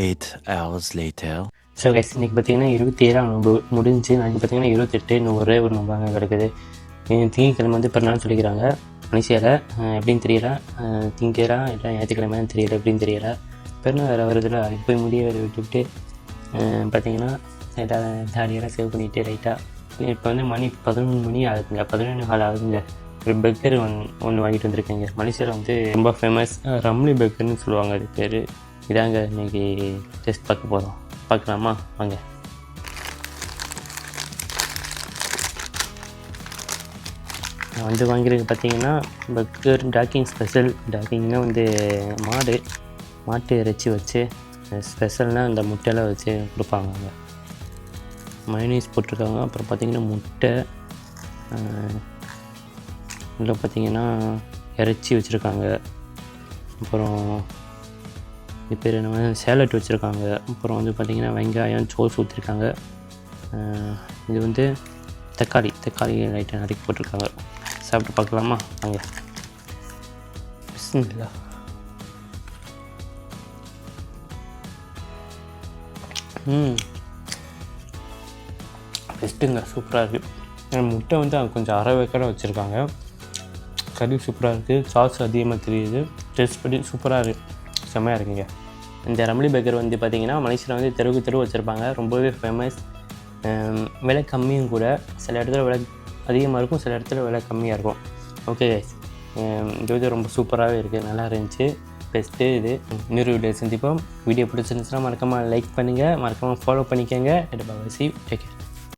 Eight hours later so guys இன்றைக்கி பார்த்தீங்கன்னா இருபத்தி ஏழாம் நோம்பு முடிஞ்சு நாளைக்கு பார்த்தீங்கன்னா இருபத்தெட்டு இன்னும் ஒரே ஒரு நம்பாங்க கிடக்குது. திங்கக்கிழமை வந்து பிறநாள் சொல்லிக்கிறாங்க. மனுஷியால் எப்படின்னு தெரியல. அஹ் திங்கரா இல்லை ஞாயிற்றுக்கிழமைன்னு தெரியல எப்படின்னு தெரியல. பெருநாள் வேறு வருதுல அதுக்கு போய் முடிய வேறு விட்டுவிட்டு பார்த்தீங்கன்னா லைட்டாக தாடியெல்லாம் சேவ் பண்ணிவிட்டு லைட்டாக இப்போ வந்து மணி பதினொன்று மணி ஆகுதுங்க. பதினொன்று கால் ஆகுதுங்க. ஒரு பெக்கர் ஒன் ஒன்று வாங்கிட்டு வந்திருக்கேங்க. மலேசியாவில் வந்து ரொம்ப ஃபேமஸ் ரம்லி பெக்கர்னு சொல்லுவாங்க. அது பேர். இதாங்க இன்னைக்கு டெஸ்ட் பார்க்க போகிறோம் பார்க்கலாமா? வாங்க. நான் வந்து வாங்கியிருக்கு பார்த்தீங்கன்னா பர்கர் டாக்கிங் ஸ்பெஷல். டாக்கிங்னா வந்து மாடு மாட்டு இறைச்சி வச்சு ஸ்பெஷல்னால் இந்த முட்டையெல்லாம் வச்சு கொடுப்பாங்க அங்கே மைனீஸ் போட்டிருக்காங்க. அப்புறம் பார்த்திங்கன்னா முட்டை உள்ள பார்த்தீங்கன்னா இறைச்சி வச்சுருக்காங்க. அப்புறம் இது பேர் என்ன சேலட் வச்சுருக்காங்க. அப்புறம் வந்து பார்த்திங்கன்னா வெங்காயம் சோஸ் ஊற்றிருக்காங்க இது வந்து தக்காளி தக்காளி லைட்டாக நறுக்கி போட்டிருக்காங்க. சாப்பிட்டு பார்க்கலாமா? வாங்க. பிஸ்மில்லா. ம். பெஸ்ட்டுங்க சூப்பராக இருக்குது முட்டை வந்து அது கொஞ்சம் அரை வேக்காடாக வச்சுருக்காங்க. கறி சூப்பராக இருக்குது சாஸ் அதிகமாக தெரியுது. டேஸ்ட் பண்ணி சூப்பராக இருக்குது செம்மையாக இருக்குங்க. இந்த ரம்லி பேக்கர் வந்து பார்த்திங்கன்னா மலேசியில் வந்து தெருவுக்கு தெரு வச்சுருப்பாங்க. ரொம்பவே ஃபேமஸ் விலை கம்மியும் கூட. சில இடத்துல விலை அதிகமாக இருக்கும் சில இடத்துல விலை கம்மியாக இருக்கும். ஓகே இது வந்து ரொம்ப சூப்பராகவே இருக்குது நல்லா இருந்துச்சு. பெஸ்ட்டு இது. இன்னொரு வீடியோ சந்திப்போம். வீடியோ பிடிச்சிருந்துச்சுன்னா மறக்காமல் லைக் பண்ணுங்கள் மறக்காமல் ஃபாலோ பண்ணிக்கோங்க. C take care